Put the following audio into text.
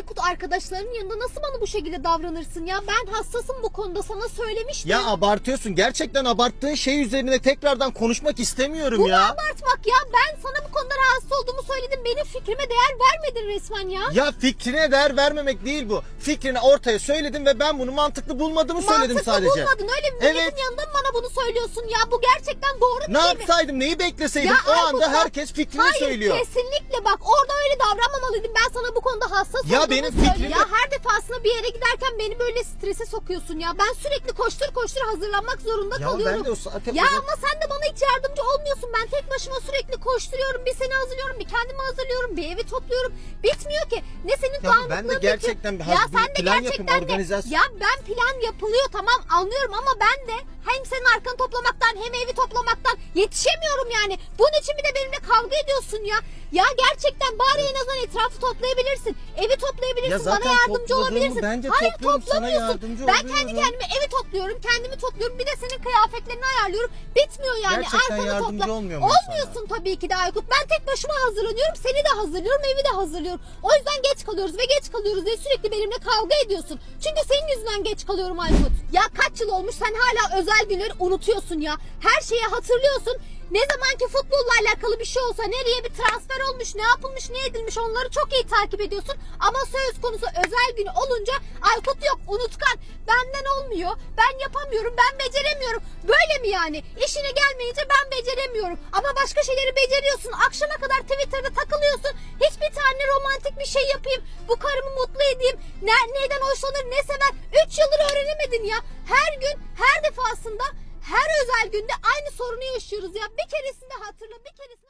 Aykut arkadaşlarının yanında nasıl bana bu şekilde davranırsın ya? Ben hassasım bu konuda sana söylemiştim. Ya abartıyorsun. Gerçekten abarttığın şey üzerine tekrardan konuşmak istemiyorum Bunu ya. abartmak ya. Ben sana Benim fikrime değer vermedin resmen ya. Ya fikrine değer vermemek değil bu. Fikrini ortaya söyledim ve ben bunu mantıklı bulmadığımı söyledim Mantıklı sadece. bulmadın öyle mi? Evet. Milletin yanında mı bana bunu söylüyorsun ya? Bu gerçekten doğru Ne değil mi? yapsaydım neyi bekleseydim o Aykut anda bak- herkes fikrini Hayır söylüyor. kesinlikle bak orada öyle davranmamalıydım. Ben sana bu konuda hassas Ya olduğumu benim söylüyorum. Ya her defasında bir yere giderken beni böyle strese sokuyorsun ya. Ben sürekli koştur koştur hazırlanmak zorunda Ya kalıyorum. ben de o saate Ya kadar- ama sen de bana hiç yardımcı olmuyorsun. Ben tek başıma sürekli koşturuyorum. Bir seni hazırlıyorum, bir kendimi hazırlıyorum, bir evi topluyorum. Bitmiyor ki. Ne senin Ya ben de gerçekten bir- ya sen de plan yapayım, gerçekten de- organizasyon- Ya ben plan yapılıyor tamam anlıyorum ama ben de hem senin arkanı toplamaktan hem evi toplamaktan yetişemiyorum yani. Bunun için bir de benimle kavga ediyorsun ya. Ya gerçekten bari etrafı toplayabilirsin. Evi toplayabilirsin. Ya zaten bana yardımcı topladığımı olabilirsin. ben de Hayır topluyorum, sana toplamıyorsun. yardımcı ben kendi oluyorum. kendime evi topluyorum. Kendimi topluyorum. Bir de senin kıyafetlerini ayarlıyorum. Bitmiyor yani. Gerçekten Arkanı yardımcı topla. olmuyor muyum sana? Olmuyorsun tabii ki de Aykut. Ben tek başıma hazırlanıyorum. Seni de hazırlıyorum. Evi de hazırlıyorum. O yüzden geç kalıyoruz ve geç kalıyoruz diye sürekli benimle kavga ediyorsun. Çünkü senin yüzünden geç kalıyorum Aykut. Ya kaç yıl olmuş sen hala özel günleri unutuyorsun ya. Her şeyi hatırlıyorsun. Ne zamanki futbolla alakalı bir şey olsa nereye bir transfer olmuş, ne yapılmış, ne edilmiş onları çok iyi takip ediyorsun. Ama söz konusu özel günü olunca Aykut yok, unutkan. Benden olmuyor, ben yapamıyorum, ben beceremiyorum. Böyle mi yani? İşine gelmeyince ben beceremiyorum. Ama başka şeyleri beceriyorsun. Akşama kadar Twitter'da takılıyorsun. Hiçbir tane romantik bir şey yapayım. Bu karımı mutlu edeyim. Ne, neyden hoşlanır, ne sever. 3 yıldır öğrenemedin ya. Her gün, her defasında her özel günde aynı sorunu yaşıyoruz ya. Bir keresinde hatırla, bir keresinde